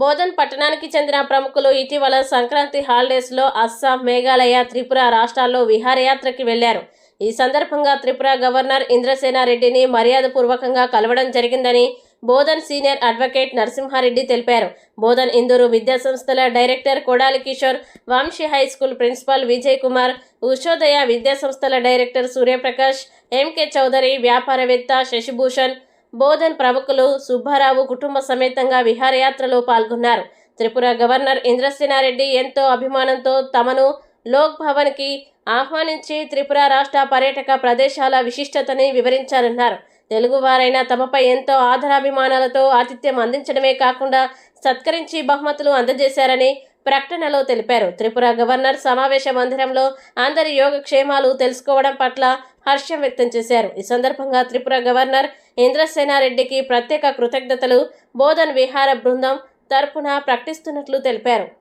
బోధన్ పట్టణానికి చెందిన ప్రముఖులు ఇటీవల సంక్రాంతి హాలిడేస్లో అస్సాం మేఘాలయ త్రిపుర రాష్ట్రాల్లో విహారయాత్రకి వెళ్ళారు. ఈ సందర్భంగా త్రిపుర గవర్నర్ ఇంద్రసేనారెడ్డిని మర్యాదపూర్వకంగా కలవడం జరిగిందని బోధన్ సీనియర్ అడ్వకేట్ నరసింహారెడ్డి తెలిపారు. బోధన్ ఇందూరు విద్యాసంస్థల director Kodali Kishore Vamshi high school principal Vijay Kumar Ushodaya విద్యాసంస్థల డైరెక్టర్ సూర్యప్రకాష్ ఎంకే చౌదరి వ్యాపారవేత్త శశిభూషణ్ బోధన్ ప్రముఖులు సుబ్బారావు కుటుంబ సమేతంగా విహారయాత్రలో పాల్గొన్నారు. త్రిపుర గవర్నర్ ఇంద్రసేనారెడ్డి ఎంతో అభిమానంతో తమను లోక్ భవన్కి ఆహ్వానించి త్రిపుర రాష్ట్ర పర్యాటక ప్రదేశాల విశిష్టతని వివరించారన్నారు. తెలుగువారైన తమపై ఎంతో ఆదరాభిమానాలతో ఆతిథ్యం అందించడమే కాకుండా సత్కరించి బహుమతులు అందజేశారని ప్రకటనలో తెలిపారు. త్రిపుర గవర్నర్ సమావేశ మందిరంలో అందరి యోగక్షేమాలు తెలుసుకోవడం పట్ల హర్షం వ్యక్తం చేశారు. ఈ సందర్భంగా త్రిపుర గవర్నర్ ఇంద్రసేనారెడ్డికి ప్రత్యేక కృతజ్ఞతలు. బోధన్ విహార బృందం తరపున ప్రకటిస్తున్నట్లు తెలిపారు.